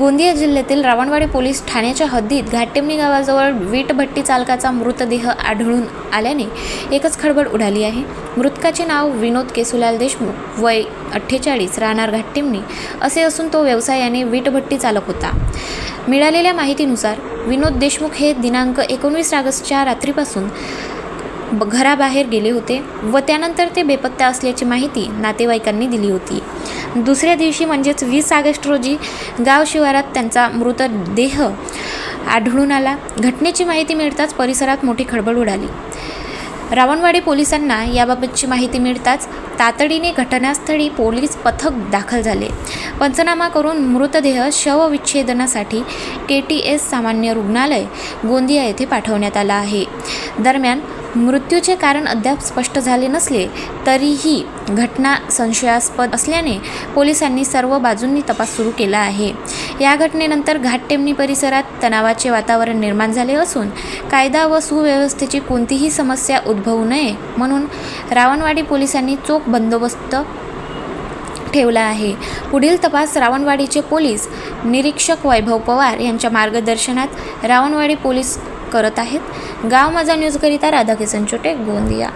गोंदिया जिल्ह्यातील रावणवाडी पोलीस ठाण्याच्या हद्दीत घाटटेमणी गावाजवळ वीटभट्टी चालकाचा मृतदेह आढळून आल्याने एकच खळबळ उडाली आहे. मृतकाचे नाव विनोद केसुलाल देशमुख वय अठ्ठेचाळीस राहणार घाटटेमणी असे असून तो व्यवसायाने वीटभट्टी चालक होता. मिळालेल्या माहितीनुसार विनोद देशमुख हे दिनांक एकोणवीस ऑगस्टच्या रात्रीपासून घराबाहेर गेले होते व त्यानंतर ते बेपत्ता असल्याची माहिती नातेवाईकांनी दिली होती. दुसऱ्या दिवशी म्हणजेच वीस ऑगस्ट रोजी गाव शिवारात त्यांचा मृतदेह आढळून आला. घटनेची माहिती मिळताच परिसरात मोठी खळबळ उडाली. रावणवाडी पोलिसांना याबाबतची माहिती मिळताच तातडीने घटनास्थळी पोलीस पथक दाखल झाले. पंचनामा करून मृतदेह शवविच्छेदनासाठी के टी एस सामान्य रुग्णालय गोंदिया येथे पाठवण्यात आला आहे. दरम्यान मृत्यूचे कारण अद्याप स्पष्ट झाले नसले तरीही घटना संशयास्पद असल्याने पोलिसांनी सर्व बाजूंनी तपास सुरू केला आहे. या घटनेनंतर घाटटेमणी परिसरात तणावाचे वातावरण निर्माण झाले असून कायदा व सुव्यवस्थेची कोणतीही समस्या उद्भवू नये म्हणून रावणवाडी पोलिसांनी चोख बंदोबस्त ठेवला आहे. पुढील तपास रावणवाडीचे पोलीस निरीक्षक वैभव पवार यांच्या मार्गदर्शनात रावणवाडी पोलीस करत आहेत. गाव माझा न्यूजकरिता राधाकिसन छोटे गोंदिया.